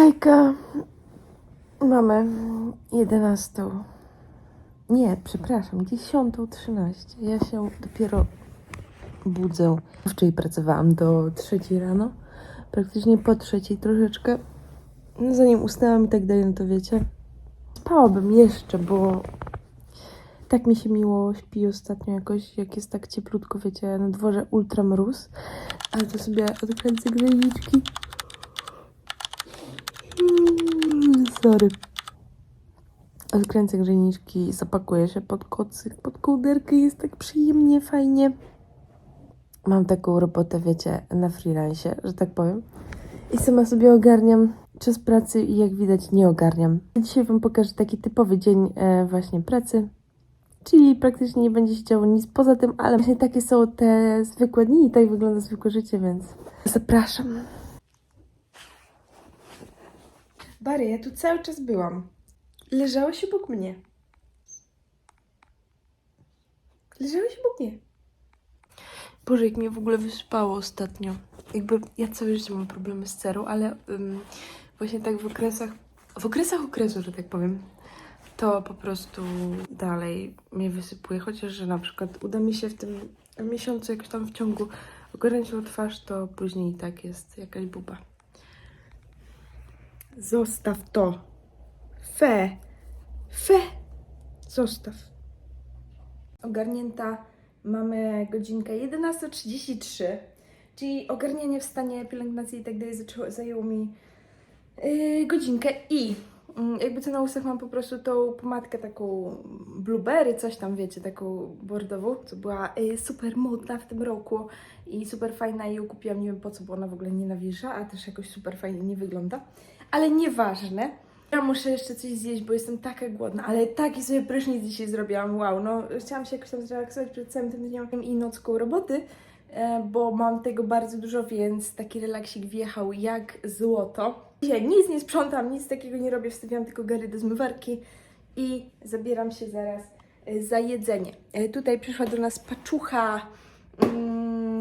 Hejka. Mamy 11. Nie, przepraszam, 10.13. Ja się dopiero budzę. Wczoraj pracowałam do trzeciej rano. Praktycznie po trzeciej troszeczkę. No, zanim usnęłam i tak dalej, no to wiecie. Spałabym jeszcze, bo tak mi się miło śpi ostatnio jakoś, jak jest tak cieplutko, wiecie, na dworze ultra mróz. Ale to sobie odkręcę graniczki. Sorry. Odkręcę grzejniczki, zapakuję się pod kocyk, pod kołderkę. Jest tak przyjemnie, fajnie. Mam taką robotę, wiecie, na freelance, że tak powiem. I sama sobie ogarniam czas pracy i jak widać nie ogarniam. Dzisiaj Wam pokażę taki typowy dzień e, właśnie pracy. Czyli praktycznie nie będzie się działo nic poza tym, ale właśnie takie są te zwykłe dni i tak wygląda zwykłe życie, więc zapraszam. Bary, ja tu cały czas byłam. Leżałeś obok mnie. Leżałeś obok mnie. Boże, jak mnie w ogóle wysypało ostatnio. Jakby ja całe życie mam problemy z cerą, ale ym, właśnie tak w okresach, w okresach okresu, że tak powiem, to po prostu dalej mnie wysypuje. Chociaż, że na przykład uda mi się w tym miesiącu, jakoś tam w ciągu ogarnąć tą twarz, to później i tak jest jakaś buba. Zostaw to. Fe. Fe. Zostaw. Ogarnięta. Mamy godzinkę 11.33, czyli ogarnianie w stanie pielęgnacji i tak dalej zajęło mi yy, godzinkę i mm, jakby co na ustach mam po prostu tą pomadkę taką blueberry, coś tam wiecie, taką bordową, co była yy, super modna w tym roku i super fajna i ją kupiłam, nie wiem po co, bo ona w ogóle nie nawilża, a też jakoś super fajnie nie wygląda, ale nieważne. Ja muszę jeszcze coś zjeść, bo jestem taka głodna, ale taki sobie prysznic dzisiaj zrobiłam, wow, no chciałam się jakoś tam zrelaksować przed całym tym dniem i nocką roboty, e, bo mam tego bardzo dużo, więc taki relaksik wjechał jak złoto. Dzisiaj nic nie sprzątam, nic takiego nie robię, wstawiam tylko gary do zmywarki i zabieram się zaraz e, za jedzenie. E, Tutaj przyszła do nas paczucha mm,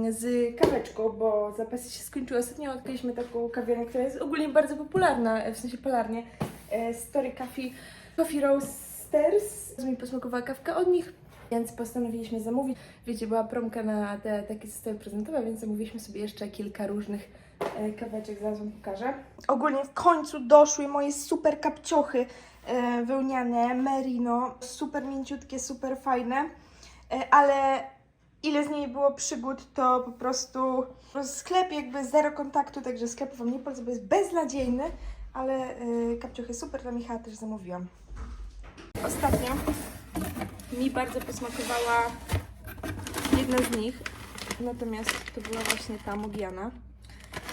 z kaweczką, bo zapasy się skończyły. Ostatnio odkryliśmy taką kawiarnię, która jest ogólnie bardzo popularna, e, w sensie polarnie. E, Story Coffee, Coffee Roasters. Mi posmakowała kawka od nich, więc postanowiliśmy zamówić. Wiecie, była promka na te takie zestawy prezentowe, więc zamówiliśmy sobie jeszcze kilka różnych e, kaweczek, zaraz Wam pokażę. Ogólnie w końcu doszły moje super kapciochy wełniane, merino, super mięciutkie, super fajne, ale ile z niej było przygód, to po prostu sklep jakby zero kontaktu, także sklepu Wam nie polecam, bo jest beznadziejny, ale y, kapciochy super, to Michała też zamówiłam. Ostatnio mi bardzo posmakowała jedna z nich, natomiast to była właśnie ta Mogiana.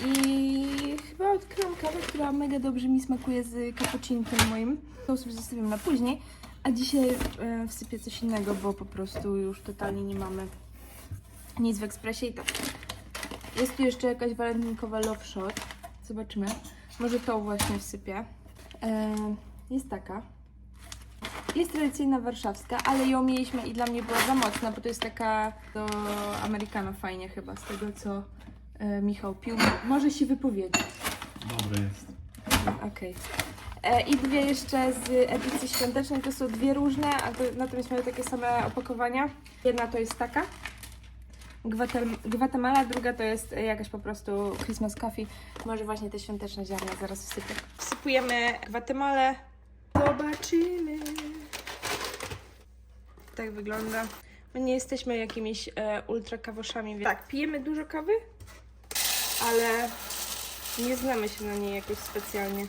I chyba odkryłam kawę, która mega dobrze mi smakuje z cappuccinkiem moim. To sobie zostawiam na później, a dzisiaj e, wsypię coś innego, bo po prostu już totalnie nie mamy nic w ekspresie i tak. Jest tu jeszcze jakaś walentynkowa love shot. Zobaczymy. Może tą właśnie wsypię. E, jest taka. Jest tradycyjna warszawska, ale ją mieliśmy i dla mnie była za mocna, bo to jest taka do Americano fajnie chyba, z tego co e, Michał pił. Może się wypowiedzieć. Dobre jest. Okej. E, I dwie jeszcze z edycji świątecznej, to są dwie różne, a to, natomiast mają takie same opakowania. Jedna to jest taka, Gwatemala, druga to jest jakaś po prostu Christmas coffee. Może właśnie te świąteczne ziarna zaraz wsypię. Wsypujemy Gwatemalę. Zobaczymy. Tak wygląda. My nie jesteśmy jakimiś e, ultra kawoszami. Więc... Tak, pijemy dużo kawy, ale nie znamy się na niej jakoś specjalnie.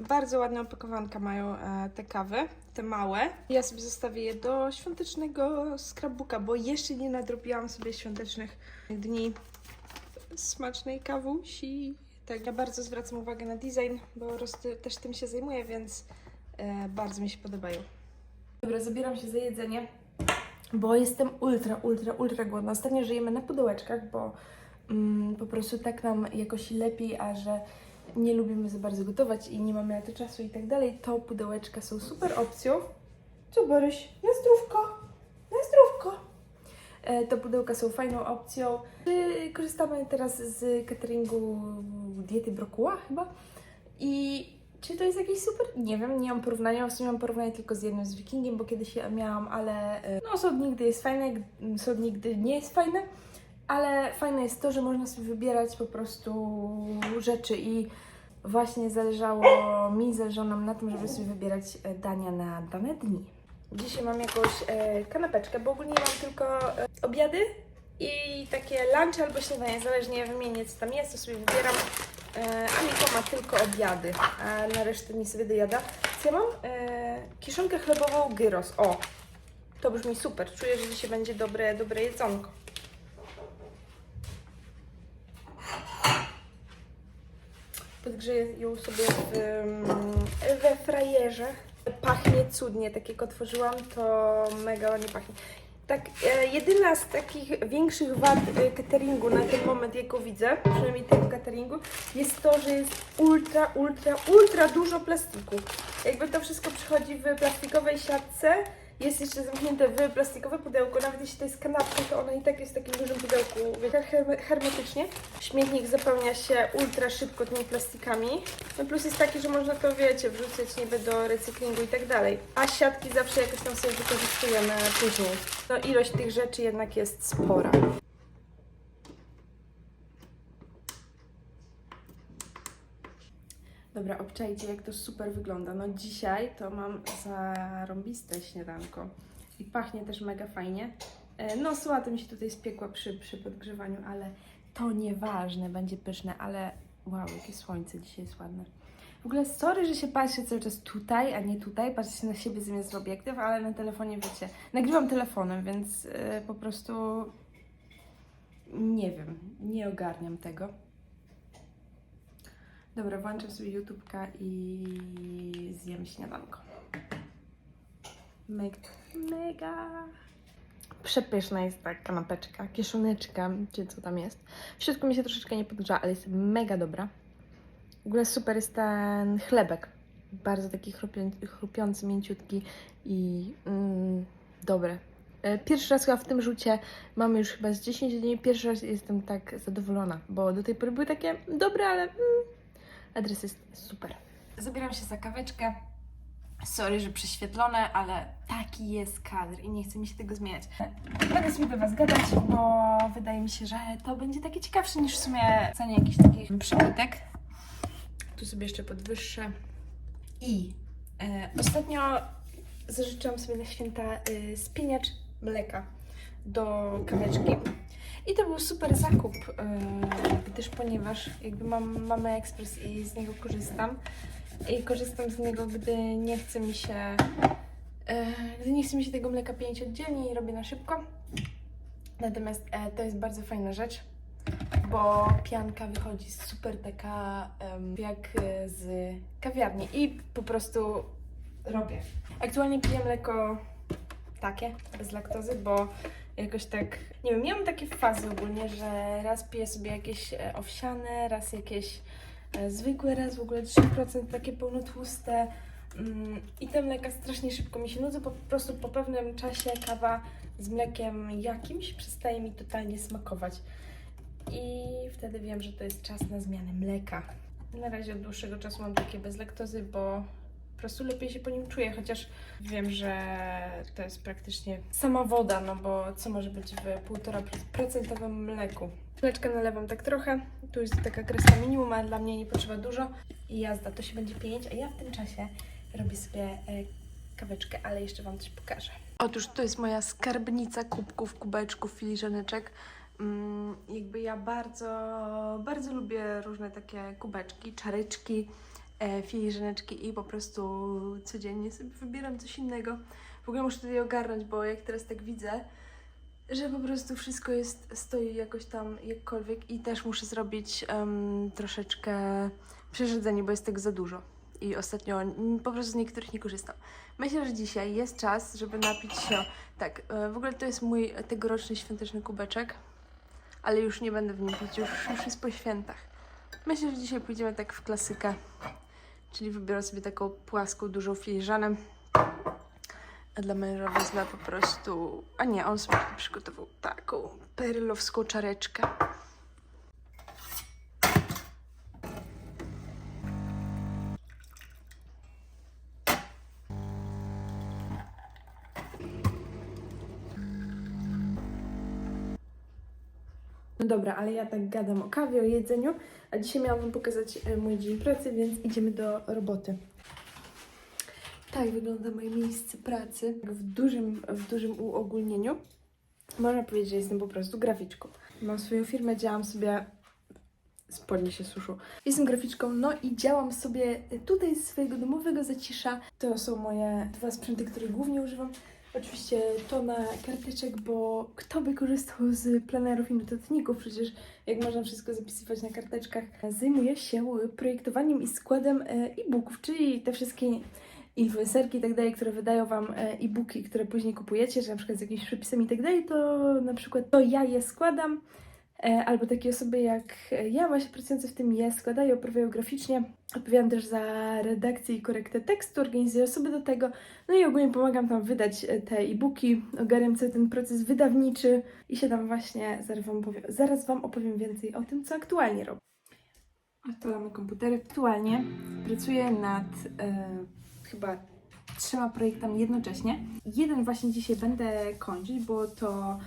Bardzo ładna opakowanka mają e, te kawy, te małe. Ja sobie zostawię je do świątecznego scrapbooka, bo jeszcze nie nadrobiłam sobie świątecznych dni smacznej kawusi. Tak, ja bardzo zwracam uwagę na design, bo też tym się zajmuję, więc e, bardzo mi się podobają. Dobra, zabieram się za jedzenie, bo jestem ultra, ultra, ultra głodna. Ostatnio żyjemy na pudełeczkach, bo mm, po prostu tak nam jakoś lepiej, a że nie lubimy za bardzo gotować i nie mamy na to czasu i tak dalej, to pudełeczka są super opcją. Co Boryś? Na zdrówko! Na zdrówko! E, Te pudełka są fajną opcją. Y, Korzystamy teraz z cateringu diety brokuła chyba. I czy to jest jakiś super? Nie wiem, nie mam porównania. W sumie mam porównanie tylko z jednym z Wikingiem, bo kiedyś je miałam, ale y, no sąd nigdy jest fajny, g- sąd nigdy nie jest fajny. Ale fajne jest to, że można sobie wybierać po prostu rzeczy i właśnie zależało mi, zależało nam na tym, żeby sobie wybierać e, dania na dane dni. Dzisiaj mam jakąś e, kanapeczkę, bo ogólnie mam tylko e, obiady i takie lunch albo śniadanie, zależnie wymienię co tam jest, to sobie wybieram. E, a ma tylko obiady, a na resztę nie sobie dojada. Co ja mam? E, kiszonkę chlebową gyros. O, to brzmi super. Czuję, że dzisiaj będzie dobre, dobre jedzonko. Podgrzeję ją sobie w, we frajerze. Pachnie cudnie, tak jak otworzyłam, to mega ładnie pachnie. Tak, e, jedyna z takich większych wad e, cateringu na ten moment, jaką widzę, przynajmniej tego cateringu, jest to, że jest ultra, ultra, ultra dużo plastiku. Jakby to wszystko przychodzi w plastikowej siatce, jest jeszcze zamknięte w plastikowe pudełko, nawet jeśli to jest kanapka, to ona i tak jest w takim dużym pudełku, wiecie, herme- hermetycznie. Śmietnik zapełnia się ultra szybko tymi plastikami. No plus jest taki, że można to, wiecie, wrzucać niby do recyklingu i tak dalej. A siatki zawsze jakoś tam sobie wykorzystujemy później. No ilość tych rzeczy jednak jest spora. Dobra, obczajcie jak to super wygląda. No dzisiaj to mam zarąbiste śniadanko i pachnie też mega fajnie. E, No sałata mi się tutaj spiekła przy, przy podgrzewaniu, ale to nieważne, będzie pyszne, ale wow, jakie słońce dzisiaj jest ładne. W ogóle sorry, że się patrzę cały czas tutaj, a nie tutaj, patrzę się na siebie zamiast w obiektyw, ale na telefonie wiecie, nagrywam telefonem, więc e, po prostu nie wiem, nie ogarniam tego. Dobra, włączam sobie YouTube'ka i zjem śniadanko. Mega, mega. Przepyszna jest ta kanapeczka, kieszoneczka, czy co tam jest. W środku mi się troszeczkę nie podgrzała, ale jest mega dobra. W ogóle super jest ten chlebek. Bardzo taki chrupiący, chrupiący mięciutki i mm, dobre. E, Pierwszy raz chyba w tym rzucie mamy już chyba z 10 dni. Pierwszy raz jestem tak zadowolona, bo do tej pory były takie dobre, ale mm, adres jest super. Zabieram się za kaweczkę. Sorry, że prześwietlone, ale taki jest kadr i nie chce mi się tego zmieniać. Będę sobie do Was gadać, bo wydaje mi się, że to będzie takie ciekawsze niż w sumie cenie jakichś takich przybytek. Tu sobie jeszcze podwyższę. I e, ostatnio zażyczyłam sobie na święta y, spieniacz mleka do kaweczki. I to był super zakup, y, gdyż ponieważ jakby mam mamy ekspres i z niego korzystam. I korzystam z niego, gdy nie chce mi się y, gdy nie chce mi się tego mleka pienić oddzielnie i robię na szybko. Natomiast e, to jest bardzo fajna rzecz, bo pianka wychodzi super taka em, jak e, z kawiarni i po prostu robię. Aktualnie piję mleko takie, bez laktozy, bo jakoś tak, nie wiem, miałam takie fazy ogólnie, że raz piję sobie jakieś e, owsiane, raz jakieś e, zwykłe, raz w ogóle 3% takie pełnotłuste. Mm, I te mleka strasznie szybko mi się nudzą, po prostu po pewnym czasie kawa z mlekiem jakimś przestaje mi totalnie smakować. I wtedy wiem, że to jest czas na zmianę mleka. Na razie od dłuższego czasu mam takie bez laktozy, bo po prostu lepiej się po nim czuję, chociaż wiem, że to jest praktycznie sama woda, no bo co może być w 1,5% mleku. Mleczkę nalewam tak trochę, tu jest taka kreska minimum, ale dla mnie nie potrzeba dużo i jazda, to się będzie pienić, a ja w tym czasie robię sobie e, kaweczkę, ale jeszcze Wam coś pokażę. Otóż to jest moja skarbnica kubków, kubeczków, filiżaneczek. Mm, jakby ja bardzo, bardzo lubię różne takie kubeczki, czareczki, e, filiżaneczki i po prostu codziennie sobie wybieram coś innego. W ogóle muszę tutaj ogarnąć, bo jak teraz tak widzę, że po prostu wszystko jest, stoi jakoś tam jakkolwiek i też muszę zrobić em, troszeczkę przerzedzenie, bo jest tego za dużo. I ostatnio po prostu z niektórych nie korzystam. Myślę, że dzisiaj jest czas, żeby napić się. Tak, e, w ogóle to jest mój tegoroczny świąteczny kubeczek, ale już nie będę w nim pić, już, już jest po świętach. Myślę, że dzisiaj pójdziemy tak w klasykę, czyli wybiorę sobie taką płaską, dużą filiżanę A dla męża wezmę po prostu... A nie, on sobie przygotował taką perlowską czareczkę. Dobra, ale ja tak gadam o kawie, o jedzeniu, a dzisiaj miałam Wam pokazać e, mój dzień pracy, więc idziemy do roboty. Tak wygląda moje miejsce pracy w dużym, w dużym uogólnieniu. Można powiedzieć, że jestem po prostu graficzką. Mam swoją firmę, działam sobie. Spodnie się suszą. Jestem graficzką, no i działam sobie tutaj z swojego domowego zacisza. To są moje dwa sprzęty, które głównie używam. Oczywiście to na karteczek, bo kto by korzystał z planerów i notatników? Przecież jak można wszystko zapisywać na karteczkach. Zajmuję się projektowaniem i składem e, e-booków, czyli te wszystkie influencerki i tak dalej, które wydają Wam e, e-booki, które później kupujecie, że na przykład z jakimś przepisem i tak dalej, to na przykład to ja je składam, albo takie osoby jak ja właśnie pracujące w tym je składają, oprawiają graficznie. Odpowiadam też za redakcję i korektę tekstu, organizuję osoby do tego, no i ogólnie pomagam tam wydać e, te e-booki, ogarniam cały ten proces wydawniczy i się tam właśnie, zaraz wam, powiem, zaraz wam opowiem więcej o tym, co aktualnie robię. Odpalamy komputery. Aktualnie pracuję nad e, chyba trzema projektami jednocześnie. Jeden właśnie dzisiaj będę kończyć, bo to e,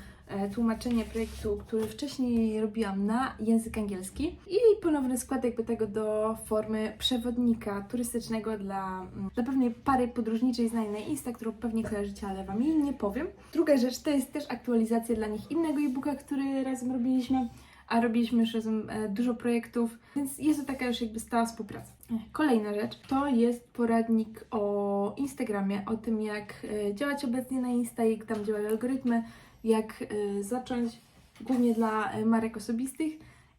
tłumaczenie projektu, który wcześniej robiłam na język angielski i ponowny skład jakby tego do formy przewodnika turystycznego dla, mm, dla pewnej pary podróżniczej znanej na Insta, którą pewnie kojarzycie, ale Wam jej nie powiem. Druga rzecz to jest też aktualizacja dla nich innego e-booka, który razem robiliśmy a robiliśmy już razem e, dużo projektów, więc jest to taka już jakby stała współpraca. E, Kolejna rzecz to jest poradnik o Instagramie, o tym jak e, działać obecnie na Insta, jak tam działają algorytmy, jak e, zacząć, głównie dla e, marek osobistych.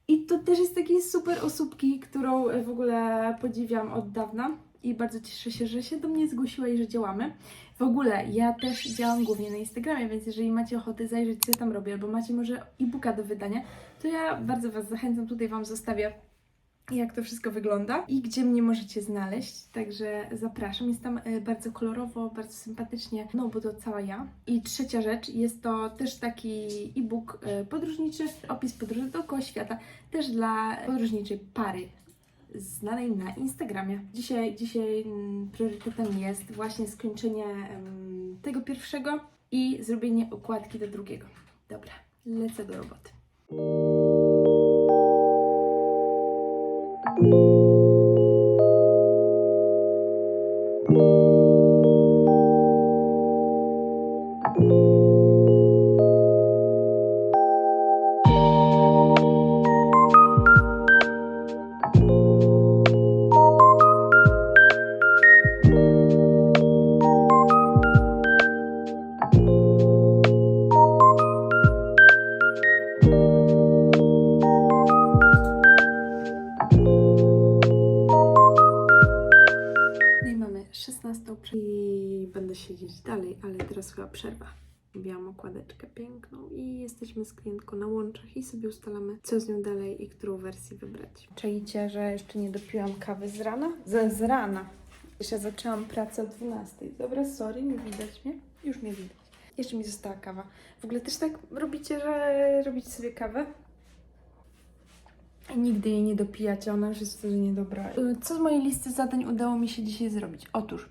I to też jest takiej super osóbki, którą e, w ogóle podziwiam od dawna i bardzo cieszę się, że się do mnie zgłosiła i że działamy. W ogóle ja też działam głównie na Instagramie, więc jeżeli macie ochotę zajrzeć, co tam robię, albo macie może e-booka do wydania, to ja bardzo Was zachęcam, tutaj Wam zostawię jak to wszystko wygląda i gdzie mnie możecie znaleźć. Także zapraszam. Jest tam e, bardzo kolorowo, bardzo sympatycznie, no bo to cała ja. I trzecia rzecz, jest to też taki e-book e, podróżniczy, opis podróży dookoła świata, też dla podróżniczej pary znanej na Instagramie. Dzisiaj, dzisiaj mm, priorytetem jest właśnie skończenie tego pierwszego i zrobienie okładki do drugiego. Dobra, lecę do roboty. No i przerwa. Robiłam okładeczkę piękną i jesteśmy z klientką na łączach i sobie ustalamy, co z nią dalej i którą wersję wybrać. Czajcie, że jeszcze nie dopiłam kawy z rana? Z, z rana. Jeszcze zaczęłam pracę o 12. Dobra, sorry, nie widać mnie? Już mnie widać. Jeszcze mi została kawa. W ogóle też tak robicie, że robicie sobie kawę? Nigdy jej nie dopijacie, ona już jest wtedy niedobra. Y, Co z mojej listy zadań udało mi się dzisiaj zrobić? Otóż,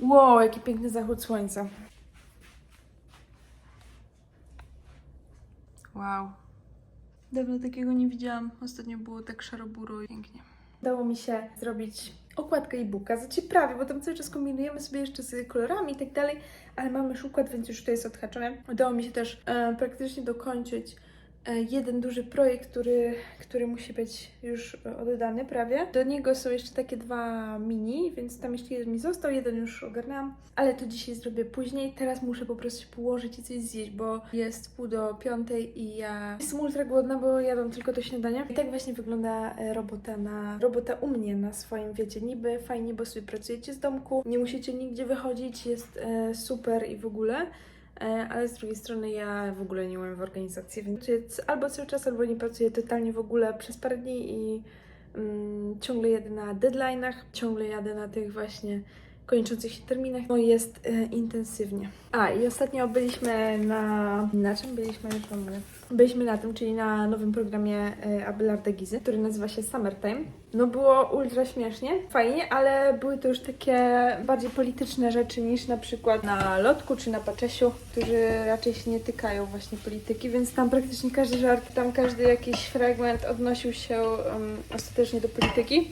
wow, jaki piękny zachód słońca. Wow. Dawno takiego nie widziałam. Ostatnio było tak szaroburo i pięknie. Udało mi się zrobić okładkę e-booka. Znaczy prawie, bo tam cały czas kombinujemy sobie jeszcze z kolorami i tak dalej, ale mamy już układ, więc już to jest odhaczone. Udało mi się też e, praktycznie dokończyć jeden duży projekt, który, który musi być już e, oddany prawie. Do niego są jeszcze takie dwa mini, więc tam jeszcze jeden mi został, jeden już ogarnęłam, ale to dzisiaj zrobię później. Teraz muszę po prostu się położyć i coś zjeść, bo jest pół do piątej i ja jestem ultra głodna, bo jadam tylko to śniadanie. I tak właśnie wygląda e, robota na robota u mnie na swoim, wiecie, niby fajnie, bo sobie pracujecie z domku, nie musicie nigdzie wychodzić, jest e, super i w ogóle. E, ale z drugiej strony ja w ogóle nie umiem w organizacji, więc albo cały czas, albo nie pracuję totalnie w ogóle przez parę dni i mm, ciągle jadę na deadline'ach, ciągle jadę na tych właśnie kończących się terminach, no jest e, intensywnie. A i ostatnio byliśmy na... Na czym byliśmy? Już wam mówię. Byliśmy na tym, czyli na nowym programie e, Abelarda Gizy, który nazywa się Summertime. No było ultra śmiesznie, fajnie, ale były to już takie bardziej polityczne rzeczy niż na przykład na Lotku czy na Paczesiu, którzy raczej się nie tykają właśnie polityki, więc tam praktycznie każdy żart, tam każdy jakiś fragment odnosił się um, ostatecznie do polityki.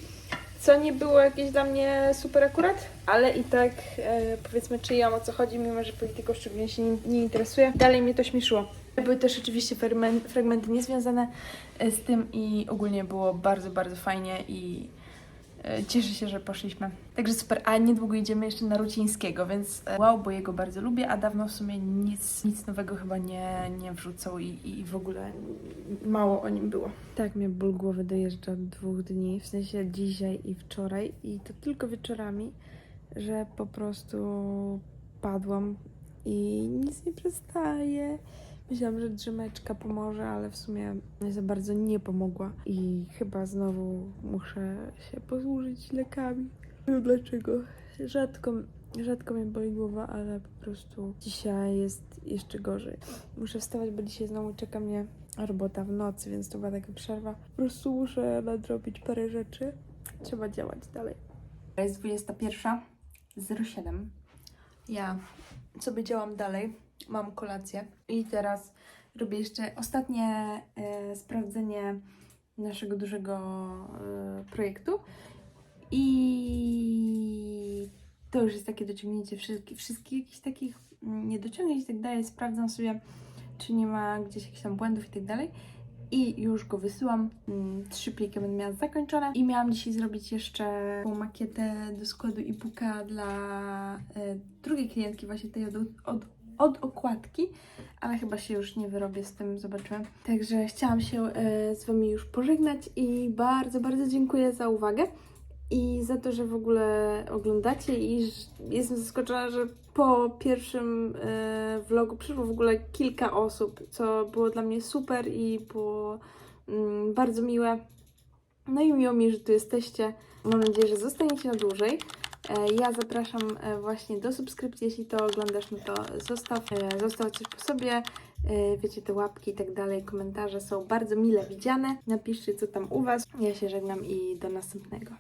Co nie było jakieś dla mnie super akurat, ale i tak e, powiedzmy czyjam o co chodzi, mimo że polityką szczególnie się nie, nie interesuje. Dalej mnie to śmieszyło. Były też oczywiście fragmen- fragmenty niezwiązane e, z tym i ogólnie było bardzo, bardzo fajnie i cieszę się, że poszliśmy. Także super, a niedługo idziemy jeszcze na Rucińskiego, więc e, wow, bo jego bardzo lubię, a dawno w sumie nic, nic nowego chyba nie, nie wrzucał i, i w ogóle mało o nim było. Tak mnie ból głowy dojeżdża od dwóch dni, w sensie dzisiaj i wczoraj i to tylko wieczorami, że po prostu padłam i nic nie przestaje. Myślałam, że drzemeczka pomoże, ale w sumie za bardzo nie pomogła i chyba znowu muszę się posłużyć lekami. Nie wiem dlaczego. Rzadko, rzadko mnie boli głowa, ale po prostu dzisiaj jest jeszcze gorzej. Muszę wstawać, bo dzisiaj znowu czeka mnie robota w nocy, więc to była taka przerwa. Po prostu muszę nadrobić parę rzeczy. Trzeba działać dalej. Jest 21.07. Ja sobie działam dalej. Mam kolację i teraz robię jeszcze ostatnie e, sprawdzenie naszego dużego e, projektu. I to już jest takie dociągnięcie wszystkich, wszystkich jakichś takich mm, niedociągnięć i tak dalej. Sprawdzam sobie, czy nie ma gdzieś jakichś tam błędów i tak dalej. I już go wysyłam. Mm, Trzy pliki będę miała zakończone. I miałam dzisiaj zrobić jeszcze taką makietę do składu e-booka dla e, drugiej klientki, właśnie tej od, od, od okładki, ale chyba się już nie wyrobię z tym, zobaczymy. Także chciałam się e, z Wami już pożegnać i bardzo, bardzo dziękuję za uwagę i za to, że w ogóle oglądacie i jestem zaskoczona, że po pierwszym e, vlogu przyszło w ogóle kilka osób, co było dla mnie super i było mm, bardzo miłe. No i miło mi, że tu jesteście. Mam nadzieję, że zostaniecie na dłużej. E, Ja zapraszam e, właśnie do subskrypcji, jeśli to oglądasz, no to zostaw, e, zostaw coś po sobie, wiecie, te łapki i tak dalej, komentarze są bardzo mile widziane. Napiszcie, co tam u Was. Ja się żegnam i do następnego.